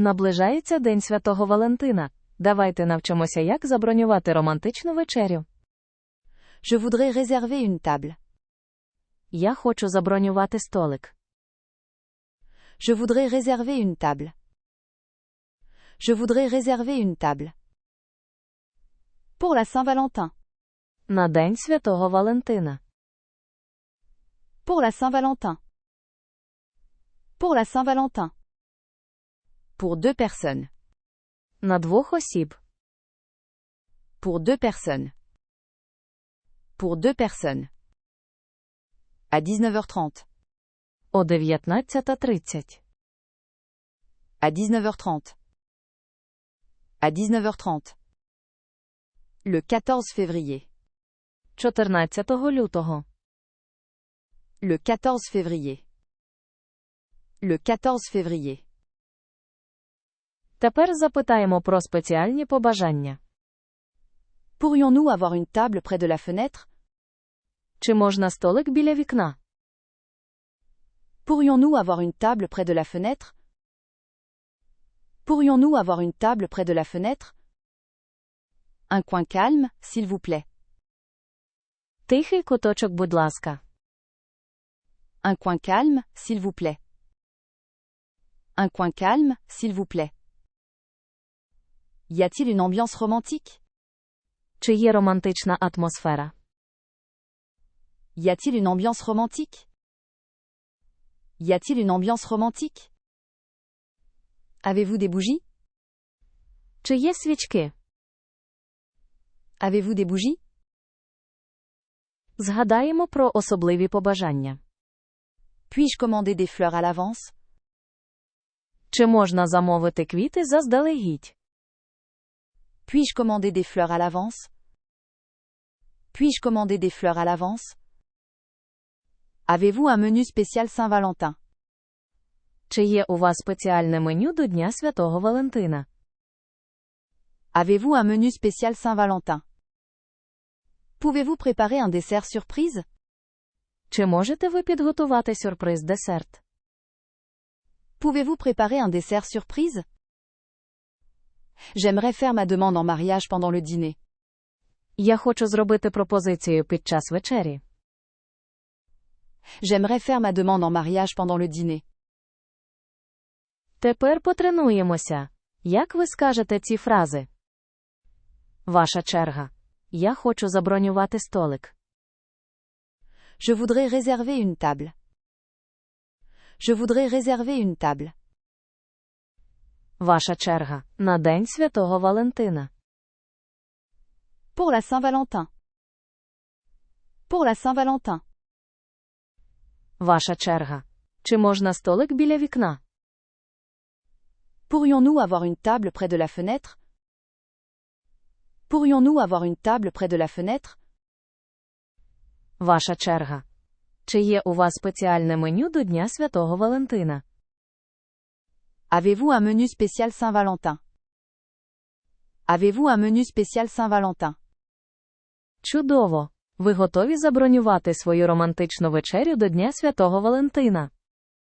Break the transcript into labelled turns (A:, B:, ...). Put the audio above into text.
A: Наближається День Святого Валентина. Давайте навчимося, як забронювати романтичну вечерю.
B: Je voudrais réserver une table.
A: Я хочу забронювати столик.
B: Je voudrais réserver une table. Je voudrais réserver une table. Pour la Saint-Valentin.
A: На День Святого Валентина.
B: Pour la Saint-Valentin. Pour la Saint-Valentin. Pour deux personnes.
A: На двох осіб.
B: Pour deux personnes. Pour deux personnes. À 19h30.
A: О 19.30.
B: À 19h30. À 19h30. Le 14 février.
A: 14 лютого.
B: Le 14 février. Le 14 février.
A: Тепер запитаємо про спеціальні побажання.
B: Pourrions-nous avoir une table près de la fenêtre
A: Чи можна столик біля вікна?
B: Pourrions-nous avoir une table près de la fenêtre Pourrions-nous avoir une table près de la fenêtre Un coin calme, s'il vous plaît.
A: Тихий куточок, будь ласка.
B: Un coin calme, s'il vous plaît. Un coin calme, s'il vous plaît. Y a-t-il une ambiance romantique
A: Чи є романтична атмосфера?
B: Y a-t-il une ambiance romantique Y a-t-il une ambiance romantique Avez-vous des bougies
A: Чи є свічки?
B: Avez-vous des bougies
A: Згадаємо про особливі побажання.
B: Puis-je commander des fleurs à l'avance
A: Чи можна замовити квіти заздалегідь?
B: Puis-je commander des fleurs à l'avance Puis-je commander des fleurs à l'avance Avez-vous un menu spécial Saint-Valentin
A: Чи є у вас спеціальне меню до Дня Святого Валентина?
B: Avez-vous un menu spécial Saint-Valentin Pouvez-vous préparer un dessert surprise
A: Чи можете ви підготувати сюрприз-десерт?
B: Pouvez-vous préparer un dessert surprise J'aimerais faire ma demande en mariage pendant le dîner.
A: Я хочу зробити пропозицію під час вечері.
B: J'aimerais faire ma demande en mariage pendant le dîner.
A: Тепер потренуємося. Як ви скажете ці фрази? Ваша черга. Я хочу забронювати столик.
B: Je voudrais réserver une table. Je voudrais réserver une table.
A: Ваша черга. На День Святого Валентина.
B: Pour la Saint-Valentin. Pour la Saint-Valentin.
A: Ваша черга. Чи можна столик біля вікна?
B: Pourrions-nous avoir une table près de la fenêtre Pourrions-nous avoir une table près de la fenêtre
A: Ваша черга. Чи є у вас спеціальне меню до Дня Святого Валентина?
B: Avez-vous un menu spécial Saint-Valentin Avez-vous un menu spécial Saint-Valentin
A: Чудово! Ви готові забронювати свою романтичну вечерю до Дня Святого Валентина?